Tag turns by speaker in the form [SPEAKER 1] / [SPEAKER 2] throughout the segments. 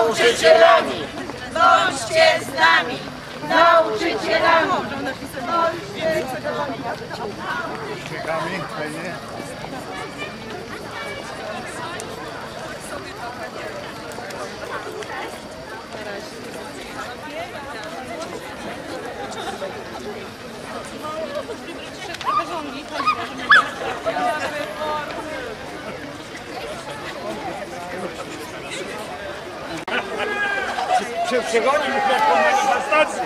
[SPEAKER 1] Bądźcie z nami, nauczycielami.
[SPEAKER 2] Bądźcie z nami, nauczycielami.
[SPEAKER 3] Przy przychodzi taką manifestację.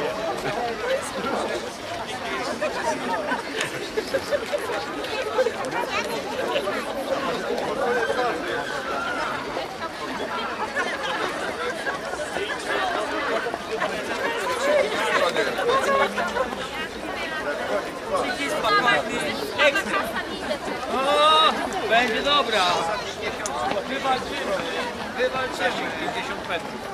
[SPEAKER 4] O, będzie dobra. Wywalczymy. Wywalczymy 50 metrów.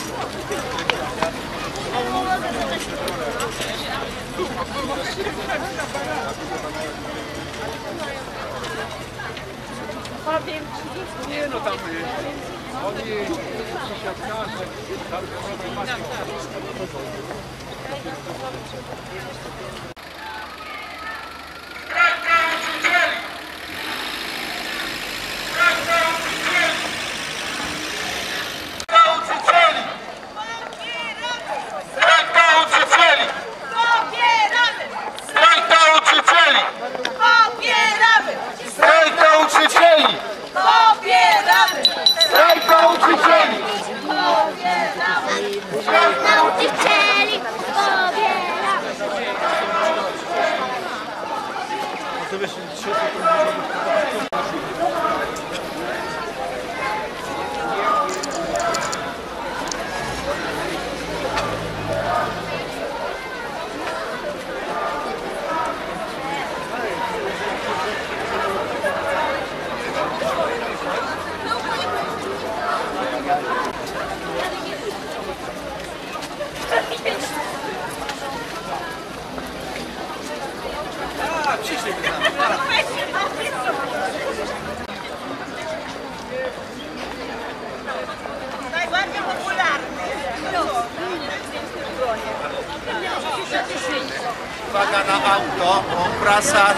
[SPEAKER 4] Nie no tam oni siatkarze, tam robią masę.
[SPEAKER 1] Nauczycieli! Strajk nauczycieli!
[SPEAKER 2] Popieramy!
[SPEAKER 1] Strajk nauczycieli!
[SPEAKER 2] Popieramy!
[SPEAKER 1] Strajk nauczycieli!
[SPEAKER 2] Popieramy!
[SPEAKER 1] Strajk nauczycieli!
[SPEAKER 5] nauczycieli
[SPEAKER 1] Uwaga na auto, bo prasa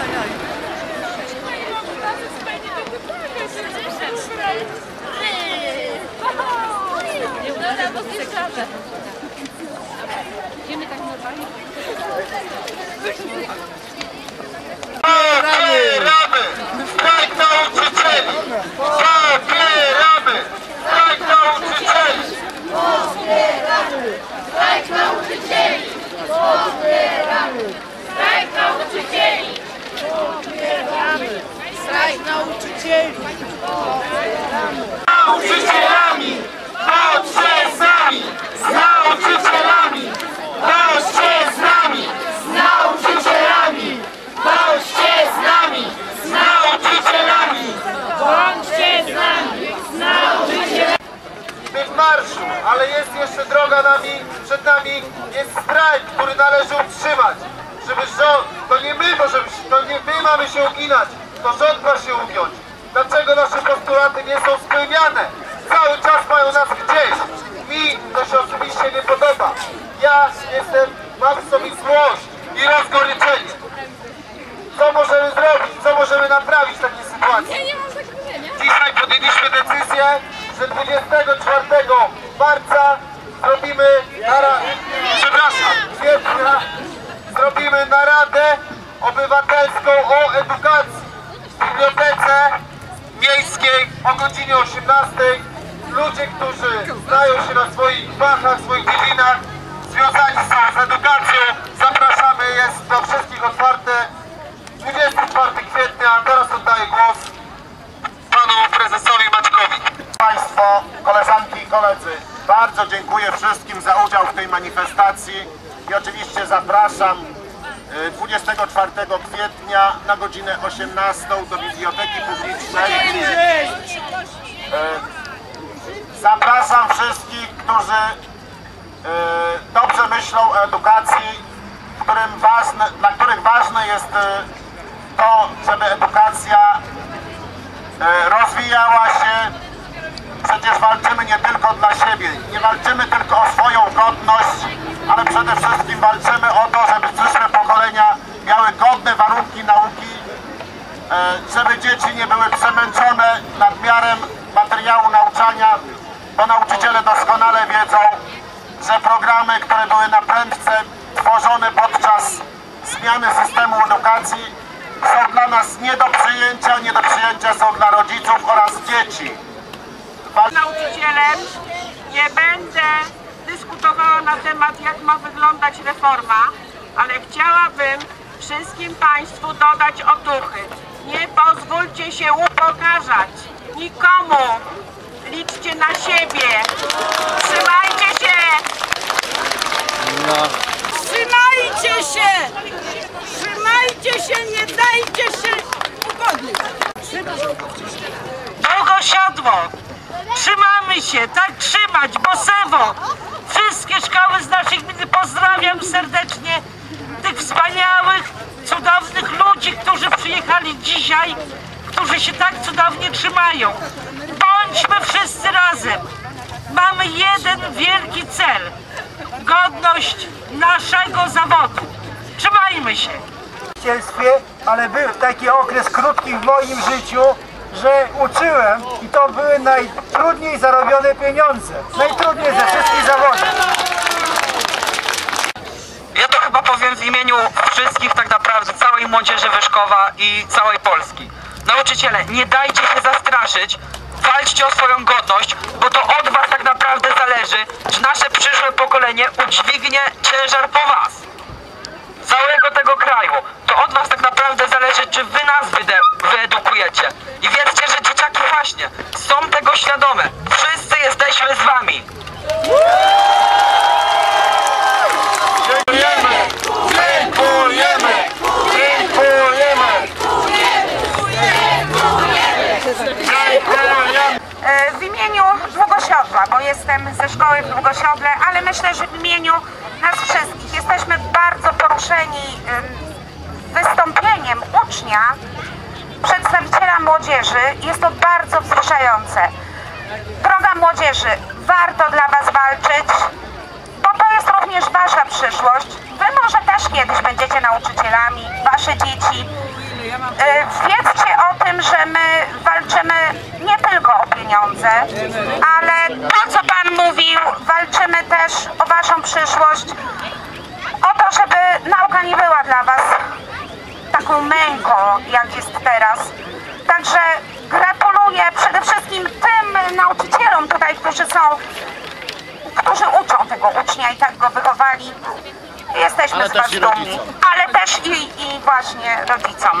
[SPEAKER 1] Popieramy! Strajk nauczycieli! Popieramy! Strajk nauczycieli!
[SPEAKER 2] Strajk nauczycieli! Popieramy! Strajk nauczycieli! Popieramy! Strajk nauczycieli!
[SPEAKER 1] nauczycielami! Bądźcie z nami! Z nauczycielami! Bądźcie z nami! Z nauczycielami! Bądźcie z nami! Z nauczycielami!
[SPEAKER 2] Bądźcie z nami! Z nauczycielami!
[SPEAKER 1] Jesteśmy w marszu, ale jest jeszcze droga nami, przed nami jest strajk, który należy utrzymać. Żeby rząd, to nie my możemy, to nie my mamy się uginać, to rząd ma się ugiąć. Dlaczego nasze postulaty nie są spełniane? Cały czas mają nas gdzieś. Mi to się osobiście nie podoba. Ja jestem, mam w sobie złość i rozgoryczenie. Co możemy zrobić? Co możemy naprawić w takiej sytuacji? Dzisiaj podjęliśmy decyzję, że 24 marca zrobimy nara... przepraszam, kwietnia zrobimy naradę obywatelską o edukacji w bibliotece miejskiej o godzinie 18. Ludzie, którzy znają się na swoich fachach, swoich dziedzinach, związani są z edukacją, zapraszamy, jest do wszystkich otwarte. 24 kwietnia, teraz oddaję głos
[SPEAKER 6] koledzy, bardzo
[SPEAKER 4] dziękuję wszystkim za udział w tej manifestacji i oczywiście zapraszam y, 24 kwietnia na godzinę 18 do Biblioteki Publicznej. Y, Zapraszam wszystkich, którzy y, dobrze myślą o edukacji, którym ważne, dla których ważne jest to, żeby edukacja rozwijała się. Przecież walczymy nie tylko dla siebie, nie walczymy tylko o swoją godność, ale przede wszystkim walczymy o to, żeby przyszłe pokolenia miały godne warunki nauki, e, żeby dzieci nie były przemęczone nadmiarem materiału nauczania, bo nauczyciele doskonale wiedzą, że programy, które były na prędce tworzone podczas zmiany systemu edukacji są dla nas nie do przyjęcia, nie do przyjęcia dla rodziców oraz dzieci. Wal-
[SPEAKER 7] Nie będę dyskutowała na temat, jak ma wyglądać reforma, ale chciałabym wszystkim Państwu dodać otuchy. Nie pozwólcie się upokarzać nikomu. Liczcie na siebie. Trzymajcie się.
[SPEAKER 2] Trzymajcie się! Trzymajcie się, nie dajcie się upodlić!
[SPEAKER 7] Długo siodło. Trzymamy się, tak trzymać, bosewo. Wszystkie szkoły z naszej gminy pozdrawiam serdecznie. Tych wspaniałych, cudownych ludzi, którzy przyjechali dzisiaj, którzy się tak cudownie trzymają. Bądźmy wszyscy razem. Mamy jeden wielki cel. Godność naszego zawodu. Trzymajmy się.
[SPEAKER 8] nauczycielstwie, ale był taki okres krótki w moim życiu, że uczyłem i to były najtrudniej zarobione pieniądze. Najtrudniej ze wszystkich zawodów.
[SPEAKER 9] Ja to chyba powiem w imieniu wszystkich tak naprawdę, całej młodzieży Wyszkowa i całej Polski. Nauczyciele, nie dajcie się zastraszyć, walczcie o swoją godność, bo to od was tak naprawdę zależy, czy nasze przyszłe pokolenie udźwignie ciężar po was. Całego tego kraju. To od was tak naprawdę zależy, czy wy nas wyde- wyedukujecie. I wierzcie, że dzieciaki właśnie są tego świadome. Wszyscy jesteśmy z wami.
[SPEAKER 4] Dziękujemy! Dziękujemy! Dziękujemy! Dziękujemy!
[SPEAKER 7] E, W imieniu Długosiodła, bo jestem ze szkoły w Długosiodle, ale myślę, że w imieniu nas wszystkich jesteśmy bardzo poruszeni em, wystąpieniem ucznia, przedstawiciela młodzieży. Jest to bardzo wzruszające. Droga młodzieży, warto dla Was walczyć, bo to jest również Wasza przyszłość. Wy może też kiedyś będziecie nauczycielami, Wasze dzieci. E, Wiedzcie tym, że my walczymy nie tylko o pieniądze, ale to, co Pan mówił, walczymy też o Waszą przyszłość, o to, żeby nauka nie była dla Was taką męką, jak jest teraz. Także gratuluję przede wszystkim tym nauczycielom tutaj, którzy są, którzy uczą tego ucznia i tak go wychowali. Jesteśmy z Was dumni, ale też i, i właśnie rodzicom.